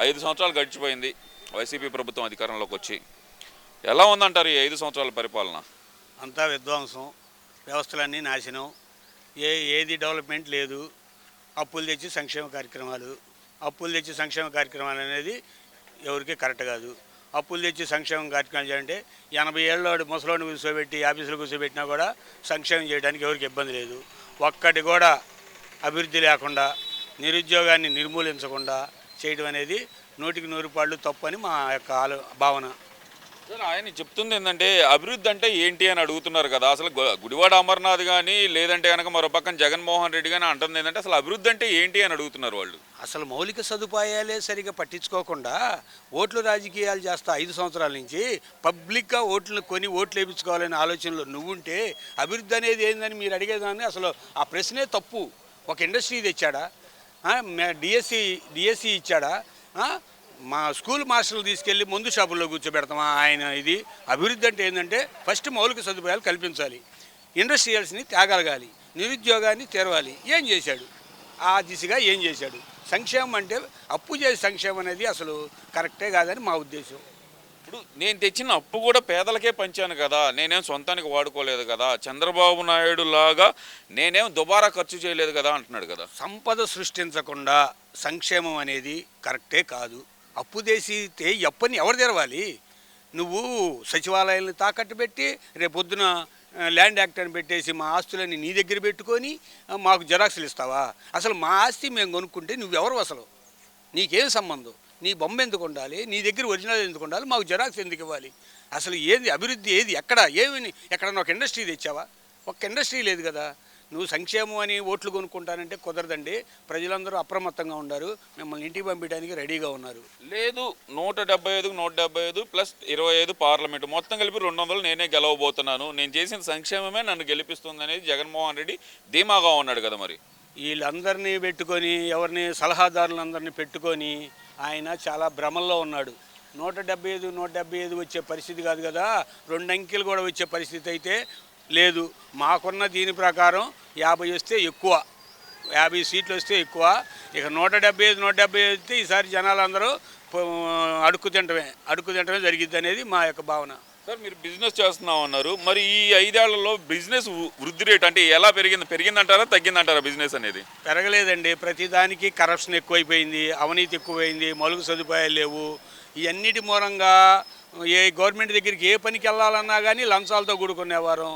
ఐదు సంవత్సరాలు గడిచిపోయింది. వైసీపీ ప్రభుత్వం అధికారంలోకి వచ్చి. ఎలా ఉందంటారు ఈ ఐదు సంవత్సరాల పరిపాలన? అంతా విధ్వంసం. వ్యవస్థలన్నీ నాశనం. ఏ ఏది డెవలప్మెంట్ లేదు. అప్పులు తెచ్చి సంక్షేమ కార్యక్రమాలు. అప్పులు తెచ్చి సంక్షేమ కార్యక్రమాలు అనేది ఎవరికి కరెక్ట్ కాదు. అప్పులు తెచ్చి సంక్షేమ కార్యక్రమాలు చేయాలంటే ఎనభై ఏళ్ళోడు ముసలోని కూర్చోబెట్టి ఆఫీసులో కూర్చోబెట్టినా కూడా సంక్షేమం చేయడానికి ఎవరికి ఇబ్బంది లేదు. ఒక్కటి కూడా అభివృద్ధి లేకుండా నిరుద్యోగాన్ని నిర్మూలించకుండా చేయడం అనేది నూటికి నూరు పాళ్ళు తప్పు అని మా యొక్క ఆలో భావన. సార్ ఆయన చెప్తుంది ఏంటంటే అభివృద్ధి అంటే ఏంటి అని అడుగుతున్నారు కదా. అసలు గుడివాడ అమర్నాథ్ కానీ లేదంటే కనుక మరో పక్కన జగన్మోహన్ రెడ్డి కానీ అంటుంది ఏంటంటే అసలు అభివృద్ధి అంటే ఏంటి అని అడుగుతున్నారు వాళ్ళు? అసలు మౌలిక సదుపాయాలే సరిగా పట్టించుకోకుండా ఓట్లు రాజకీయాలు చేస్తా ఐదు సంవత్సరాల నుంచి పబ్లిక్గా ఓట్లు కొని ఓట్లు వేయించుకోవాలనే ఆలోచనలో నువ్వుంటే అభివృద్ధి అనేది ఏందని మీరు అడిగేదాన్ని అసలు ఆ ప్రశ్నే తప్పు. ఒక ఇండస్ట్రీ తెచ్చాడా? డిఎస్సి డిఎస్సి ఇచ్చాడా? మా స్కూల్ మాస్టర్లు తీసుకెళ్ళి మందు షాపుల్లో కూర్చోబెడతామా? ఆయన ఇది అభివృద్ధి అంటే ఏంటంటే ఫస్ట్ మౌలిక సదుపాయాలు కల్పించాలి. ఇండస్ట్రియల్స్ని తేగలగాలి నిరుద్యోగాన్ని తెరవాలి. ఏం చేశాడు? ఆ దిశగా ఏం చేశాడు? సంక్షేమం అంటే అప్పు చేసే సంక్షేమం అనేది అసలు కరెక్టే కాదని మా ఉద్దేశం. ఇప్పుడు నేను తెచ్చిన అప్పు కూడా పేదలకే పంచాను కదా నేనేం సొంతానికి వాడుకోలేదు కదా చంద్రబాబు నాయుడు లాగా నేనేం దుబారా ఖర్చు చేయలేదు కదా అంటున్నాడు కదా. సంపద సృష్టించకుండా సంక్షేమం అనేది కరెక్టే కాదు. అప్పు చేసితే ఈ అప్పుని ఎవరు తెరవాలి? నువ్వు సచివాలయాలను తాకట్టు పెట్టి రేపొద్దున ల్యాండ్ యాక్ట్ అని పెట్టేసి మా ఆస్తులని నీ దగ్గర పెట్టుకొని మాకు జెరాక్స్లు ఇస్తావా? అసలు మా ఆస్తి మేము కొనుక్కుంటే నువ్వెవరు అసలు? నీకేం సంబంధం? నీ బొమ్మ ఎందుకు ఉండాలి? నీ దగ్గర ఒరిజినల్ ఎందుకు ఉండాలి? మాకు జెరాక్స్ ఎందుకు ఇవ్వాలి? అసలు ఏది అభివృద్ధి ఏది? ఎక్కడ? ఏమి ఎక్కడన్నా ఒక ఇండస్ట్రీ తెచ్చావా? ఒక ఇండస్ట్రీ లేదు కదా. నువ్వు సంక్షేమం అని ఓట్లు కొనుక్కుంటానంటే కుదరదండి. ప్రజలందరూ అప్రమత్తంగా ఉన్నారు మిమ్మల్ని ఇంటికి పంపించడానికి రెడీగా ఉన్నారు. లేదు నూట డెబ్బై ఐదుకు నూట డెబ్బై ఐదు ప్లస్ ఇరవై ఐదు పార్లమెంటు. మొత్తం కలిపి రెండు వందలు నేనే గెలవబోతున్నాను. నేను చేసిన సంక్షేమమే నన్ను గెలిపిస్తుంది అనేది జగన్మోహన్ రెడ్డి ధీమాగా ఉన్నాడు కదా మరి. వీళ్ళందరినీ పెట్టుకొని ఎవరిని సలహాదారులందరినీ పెట్టుకొని ఆయన చాలా భ్రమల్లో ఉన్నాడు. నూట డెబ్బై ఐదు నూట డెబ్బై ఐదు వచ్చే పరిస్థితి కాదు కదా. రెండు అంకెలు కూడా వచ్చే పరిస్థితి అయితే లేదు. మాకున్న దీని ప్రకారం యాభై వస్తే ఎక్కువ. యాభై సీట్లు వస్తే ఎక్కువ. ఇక నూట డెబ్బై ఐదు నూట డెబ్బై ఐదు వస్తే ఈసారి జనాలందరూ అడుక్కు తింటమే అడుక్కు తింటమే జరిగిద్ది అనేది మా యొక్క భావన. సార్ మీరు బిజినెస్ చేస్తున్నాం అన్నారు. మరి ఈ ఐదేళ్ళలో బిజినెస్ వృద్ధి రేట్ అంటే ఎలా పెరిగింది? పెరిగిందంటారా తగ్గిందంటారా బిజినెస్ అనేది? పెరగలేదండి. ప్రతిదానికి కరప్షన్ ఎక్కువైపోయింది అవినీతి ఎక్కువైంది మలుగు సదుపాయాలు లేవు. ఇవన్నిటి మూలంగా ఏ గవర్నమెంట్ దగ్గరికి ఏ పనికి వెళ్ళాలన్నా కానీ లంచాలతో కూడుకునేవారు.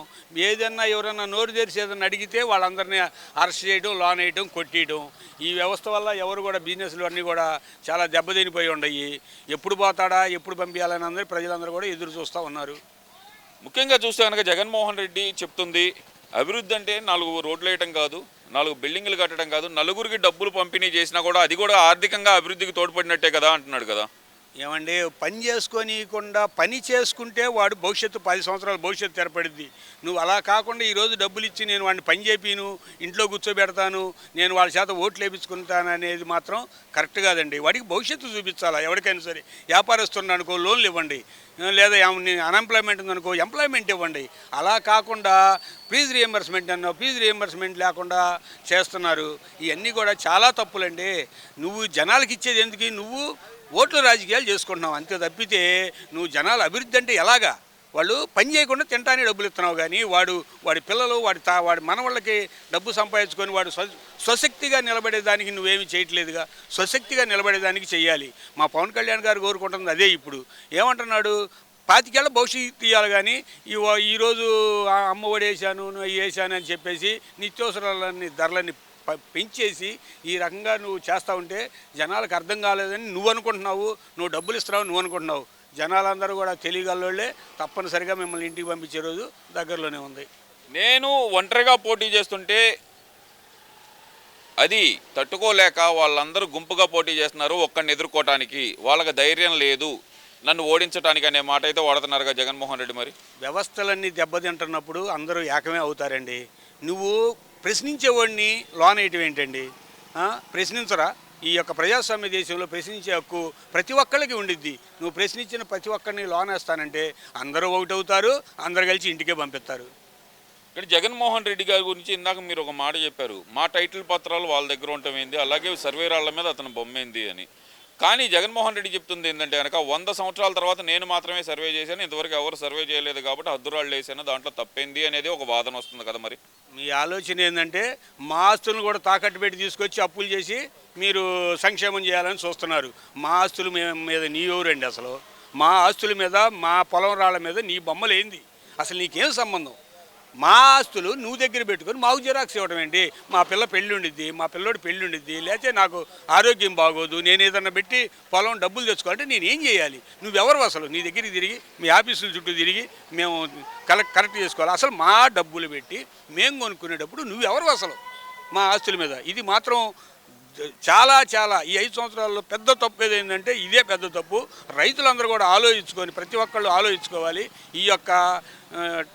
ఏదన్నా ఎవరన్నా నోరు తెరిచి ఏదన్నా అడిగితే వాళ్ళందరినీ అరెస్ట్ చేయడం లోన్ వేయడం కొట్టేయడం. ఈ వ్యవస్థ వల్ల ఎవరు కూడా బిజినెస్లు అన్నీ కూడా చాలా దెబ్బతినిపోయి ఉండయి. ఎప్పుడు పోతాడా ఎప్పుడు పంపించాలని అందరూ ప్రజలందరూ కూడా ఎదురు చూస్తూ ఉన్నారు. ముఖ్యంగా చూస్తే కనుక జగన్మోహన్ రెడ్డి చెప్తుంది అభివృద్ధి అంటే నాలుగు రోడ్లు వేయటం కాదు నాలుగు బిల్డింగ్లు కట్టడం కాదు నలుగురికి డబ్బులు పంపిణీ చేసినా కూడా అది కూడా ఆర్థికంగా అభివృద్ధికి తోడ్పడినట్టే కదా అంటున్నాడు కదా. ఏమండి పని చేసుకోనీయకుండా పని చేసుకుంటే వాడు భవిష్యత్తు పది సంవత్సరాల భవిష్యత్తు ఏర్పడింది నువ్వు అలా కాకుండా ఈరోజు డబ్బులు ఇచ్చి నేను వాడిని పని చేపిను ఇంట్లో కూర్చోబెడతాను నేను వాళ్ళ చేత ఓట్లు వేపించుకుంటాను అనేది మాత్రం కరెక్ట్ కాదండి. వాడికి భవిష్యత్తు చూపించాలా? ఎవరికైనా సరే. వ్యాపారస్తున్నాడు అనుకో లోన్లు ఇవ్వండి. లేదా అన్ఎంప్లాయ్మెంట్ ఉందనుకో ఎంప్లాయ్మెంట్ ఇవ్వండి. అలా కాకుండా ఫీజు రియంబర్స్మెంట్ అన్నో ఫీజు రియంబర్స్మెంట్ లేకుండా చేస్తున్నారు. ఇవన్నీ కూడా చాలా తప్పులండి. నువ్వు జనాలకి ఇచ్చేది ఎందుకు? నువ్వు ఓట్లు రాజకీయాలు చేసుకుంటున్నావు. అంతే తప్పితే నువ్వు జనాల అభివృద్ధి అంటే ఎలాగా? వాళ్ళు పని చేయకుండా తింటానే డబ్బులు ఇస్తున్నావు కానీ వాడు వాడి పిల్లలు వాడి తా వాడి మనవాళ్ళకి డబ్బు సంపాదించుకొని వాడు స్వ స్వశక్తిగా నిలబడేదానికి నువ్వేమి చేయట్లేదుగా? స్వశక్తిగా నిలబడేదానికి చేయాలి మా పవన్ కళ్యాణ్ గారు కోరుకుంటుంది అదే ఇప్పుడు. ఏమంటున్నాడు? పాతికేళ్ళ భవిష్యత్తు ఇవ్వాలి కానీ ఈ ఈరోజు ఆ అమ్మ ఒడి వేసాను నువ్వు వేసాను అని చెప్పేసి నిత్యావసరాలన్నీ ధరలన్నీ పెంచేసి ఈ రకంగా నువ్వు చేస్తూ ఉంటే జనాలకు అర్థం కాలేదని నువ్వు అనుకుంటున్నావు నువ్వు డబ్బులు ఇస్తున్నావు నువ్వు అనుకుంటున్నావు. జనాలందరూ కూడా తెలియగలోళ్ళే తప్పనిసరిగా మిమ్మల్ని ఇంటికి పంపించే రోజు దగ్గరలోనే ఉంది. నేను ఒంటరిగా పోటీ చేస్తుంటే అది తట్టుకోలేక వాళ్ళందరూ గుంపుగా పోటీ చేస్తున్నారు ఒక్కడిని ఎదుర్కోవటానికి వాళ్ళకి ధైర్యం లేదు. నన్ను ఓడించడానికి అనే మాట అయితే వాడుతున్నారుగా జగన్మోహన్ రెడ్డి మరి. వ్యవస్థలన్నీ దెబ్బతింటున్నప్పుడు అందరూ ఏకమే అవుతారండి. నువ్వు ప్రశ్నించేవాడిని లోనేయటం ఏంటండి? ప్రశ్నించరా? ఈ యొక్క ప్రజాస్వామ్య దేశంలో ప్రశ్నించే హక్కు ప్రతి ఒక్కళ్ళకి ఉండిద్ది. నువ్వు ప్రశ్నించిన ప్రతి ఒక్కరిని లోనేస్తానంటే అందరూ ఒకటవుతారు అందరు కలిసి ఇంటికే పంపిస్తారు. ఇక్కడ జగన్మోహన్ రెడ్డి గారి గురించి ఇందాక మీరు ఒక మాట చెప్పారు. మా టైటిల్ పత్రాలు వాళ్ళ దగ్గర ఉండటం ఏంది? అలాగే సర్వేరాళ్ళ మీద అతను బొమ్మ ఏంది అని. కానీ జగన్మోహన్ రెడ్డి చెప్తుంది ఏంటంటే కనుక వంద సంవత్సరాల తర్వాత నేను మాత్రమే సర్వే చేశాను ఇంతవరకు ఎవరు సర్వే చేయలేదు కాబట్టి హద్దురాళ్ళు వేసాను దాంట్లో తప్పింది అనేది ఒక వాదన వస్తుంది కదా మరి. మీ ఆలోచన ఏంటంటే మా ఆస్తులను కూడా తాకట్టు పెట్టి తీసుకొచ్చి అప్పులు చేసి మీరు సంక్షేమం చేయాలని చూస్తున్నారు. మా ఆస్తుల మీద నీ ఎవరండి అసలు? మా ఆస్తుల మీద మా పొలం రాళ్ళ మీద నీ బొమ్మలేంది? అసలు నీకేం సంబంధం? మా ఆస్తులు నువ్వు దగ్గర పెట్టుకొని మాకు జిరాక్స్ ఇవ్వడం ఏంటి? మా పిల్ల పెళ్ళి ఉండిద్ది మా పిల్లోడు పెళ్ళి ఉండిద్ది లేకపోతే నాకు ఆరోగ్యం బాగోదు నేను ఏదన్నా పెట్టి పొలం డబ్బులు తెచ్చుకోవాలంటే నేను ఏం చేయాలి? నువ్వెవరు అసలు? నీ దగ్గరికి తిరిగి మీ ఆఫీసుల చుట్టూ తిరిగి మేము కలెక్ట్ కరెక్ట్ చేసుకోవాలి. అసలు మా డబ్బులు పెట్టి మేము కొనుక్కునేటప్పుడు నువ్వెవరు అసలు? మా ఆస్తుల మీద. ఇది మాత్రం చాలా చాలా. ఈ ఐదు సంవత్సరాల్లో పెద్ద తప్పు ఏదైందంటే ఇదే పెద్ద తప్పు. రైతులందరూ కూడా ఆలోచించుకొని ప్రతి ఒక్కళ్ళు ఆలోచించుకోవాలి. ఈ యొక్క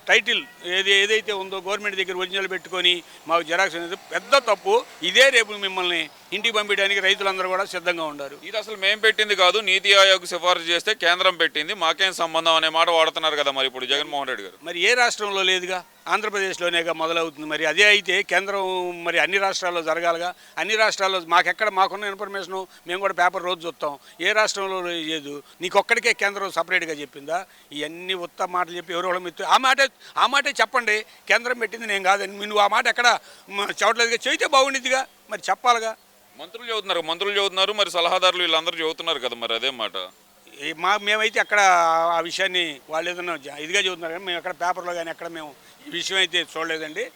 టైటిల్ ఏది ఏదైతే ఉందో గవర్నమెంట్ దగ్గర ఒరిజినల్ పెట్టుకొని మాకు జెరాక్స్ అనేది పెద్ద తప్పు. ఇదే రేపు మిమ్మల్ని ఇంటికి పంపించడానికి రైతులందరూ కూడా సిద్ధంగా ఉన్నారు ఇది అసలు మేము పెట్టింది కాదు నీతి ఆయోగ్ సిఫారసు చేస్తే కేంద్రం పెట్టింది. మాకేం సంబంధం అనే మాట వాడుతున్నారు కదా మరి ఇప్పుడు జగన్మోహన్ రెడ్డి గారు. మరి ఏ రాష్ట్రంలో లేదుగా? ఆంధ్రప్రదేశ్లోనేగా మొదలవుతుంది మరి. అదే అయితే కేంద్రం మరి అన్ని రాష్ట్రాల్లో జరగాలిగా? అన్ని రాష్ట్రాల్లో మాకెక్కడ మాకున్న ఇన్ఫర్మేషన్ మేము కూడా పేపర్ రోజు చూస్తాం. ఏ రాష్ట్రంలో లేదు? నీకొక్కడికే కేంద్రం సపరేట్గా చెప్పిందా? ఇవన్నీ ఉత్త మాటలు చెప్పి ఎవరో మీద ఆ మాట ఆ మాటే చెప్పండి. కేంద్రం పెట్టింది నేను కాదని నువ్వు ఆ మాట ఎక్కడ చెప్పట్లేదుగా చేయితే బాగుండిద్దిగా. మరి చెప్పాలిగా? మంత్రులు చదువుతున్నారు. మంత్రులు చదువుతున్నారు. మరి సలహాదారులు వీళ్ళందరూ చదువుతున్నారు కదా మరి అదే మాట. మా మేమైతే అక్కడ ఆ విషయాన్ని వాళ్ళు ఏదన్నా జ- ఇదిగా చెబుతున్నారు కానీ మేము ఎక్కడ పేపర్లో కానీ ఎక్కడ మేము ఈ విషయం అయితే చూడలేదండి.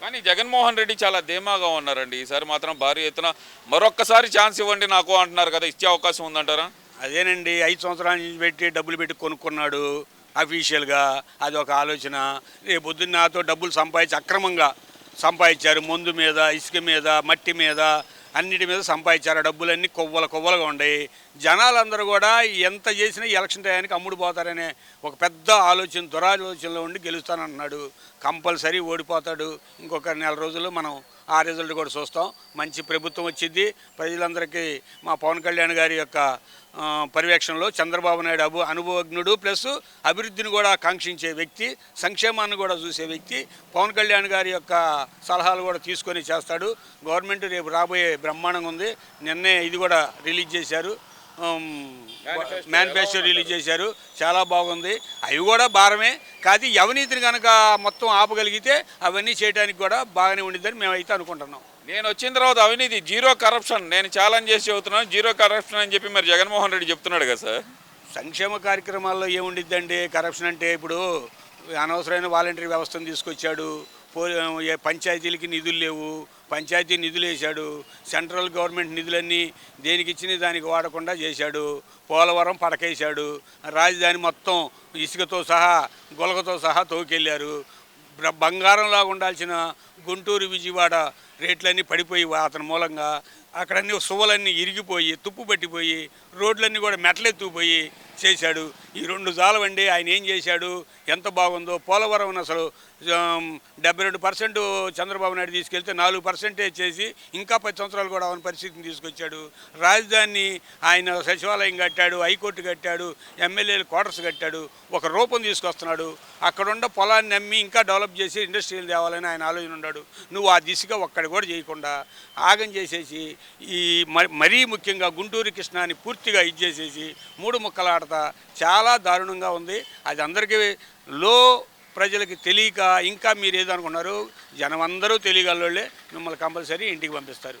కానీ జగన్మోహన్ రెడ్డి చాలా ధీమాగా ఉన్నారండి. ఈసారి మాత్రం భారీ ఎత్తున మరొక్కసారి ఛాన్స్ ఇవ్వండి నాకు అంటున్నారు కదా. ఇచ్చే అవకాశం ఉందంటారా? అదేనండి. ఐదు సంవత్సరాల నుంచి పెట్టి డబ్బులు పెట్టి కొనుక్కున్నాడు. అఫీషియల్గా అది ఒక ఆలోచన. రేపు పొద్దున్న నాతో డబ్బులు సంపాదించి అక్రమంగా సంపాదించారు. మందు మీద ఇసుక మీద మట్టి మీద అన్నిటి మీద సంపాదించారు. ఆ డబ్బులన్నీ కొవ్వల కొవ్వలుగా ఉండయి జనాలందరూ కూడా ఎంత చేసినా ఎలక్షన్ టయానికి అమ్ముడు పోతారనే ఒక పెద్ద ఆలోచన దురాలోచనలో ఉండి గెలుస్తానన్నాడు. కంపల్సరీ ఓడిపోతాడు. ఇంకొక నెల రోజుల్లో మనం ఆ రిజల్ట్ కూడా చూస్తాం. మంచి ప్రభుత్వం వచ్చింది. ప్రజలందరికీ మా పవన్ కళ్యాణ్ గారి యొక్క పర్యవేక్షణలో చంద్రబాబు నాయుడు అభు అనుభవజ్ఞుడు ప్లస్ అభివృద్ధిని కూడా కాంక్షించే వ్యక్తి సంక్షేమాన్ని కూడా చూసే వ్యక్తి పవన్ కళ్యాణ్ గారి యొక్క సలహాలు కూడా తీసుకొని చేస్తాడు. గవర్నమెంట్ రేపు రాబోయే బ్రహ్మాండంగా ఉంది. నిన్నే ఇది కూడా రిలీజ్ చేశారు. మేనిఫెస్టో రిలీజ్ చేశారు. చాలా బాగుంది. అవి కూడా భారమే. కాదు అవినీతిని కనుక మొత్తం ఆపగలిగితే అవన్నీ చేయడానికి కూడా బాగానే ఉండిద్దని మేమైతే అనుకుంటున్నాం. నేను వచ్చిన తర్వాత అవినీతి జీరో కరప్షన్ నేను ఛాలెంజ్ చేసి చెబుతున్నాను జీరో కరప్షన్ అని చెప్పి మరి జగన్మోహన్ రెడ్డి చెప్తున్నాడు కదా సార్. సంక్షేమ కార్యక్రమాల్లో ఏముండిద్దండి? కరప్షన్ అంటే ఇప్పుడు అనవసరమైన వాలంటరీ వ్యవస్థను తీసుకొచ్చాడు పో పంచాయతీలకి నిధులు లేవు పంచాయతీ నిధులు వేశాడు సెంట్రల్ గవర్నమెంట్ నిధులన్నీ దేనికి ఇచ్చిన దానికి వాడకుండా చేశాడు పోలవరం పడకేశాడు రాజధాని మొత్తం ఇసుకతో సహా గులకతో సహా తోకెళ్ళారు బంగారంలాగా ఉండాల్సిన గుంటూరు విజయవాడ రేట్లన్నీ పడిపోయి అతని మూలంగా అక్కడన్నీ సువ్వలన్నీ ఇరిగిపోయి తుప్పు పట్టిపోయి రోడ్లన్నీ కూడా మెట్లెత్తుకుపోయి చేశాడు. ఈ రెండు జాలవండి ఆయన ఏం చేశాడు? ఎంత బాగుందో? పోలవరం అసలు డెబ్బై రెండు పర్సెంట్ చంద్రబాబు నాయుడు తీసుకెళ్తే నాలుగు పర్సెంటేజ్ చేసి ఇంకా పది సంవత్సరాలు కూడా అవని పరిస్థితిని తీసుకొచ్చాడు. రాజధాని ఆయన సచివాలయం కట్టాడు హైకోర్టు కట్టాడు ఎమ్మెల్యేలు క్వార్టర్స్ కట్టాడు ఒక రూపం తీసుకొస్తున్నాడు. అక్కడున్న పొలాన్ని అమ్మి ఇంకా డెవలప్ చేసి ఇండస్ట్రీలు తేవాలని ఆయన ఆలోచన ఉన్నాడు నువ్వు ఆ దిశగా ఒక్కడి కూడా చేయకుండా ఆగం చేసేసి ఈ మరీ ముఖ్యంగా గుంటూరు కృష్ణాని పూర్తిగా ఇచ్చేసేసి మూడు ముక్కలు ఆడతా చాలా దారుణంగా ఉంది. అది అందరికీ లో ప్రజలకి తెలియక ఇంకా మీరు ఏదనుకున్నారు జనం అందరూ తెలియగలవాళ్ళే మిమ్మల్ని కంపల్సరీ ఇంటికి పంపిస్తారు.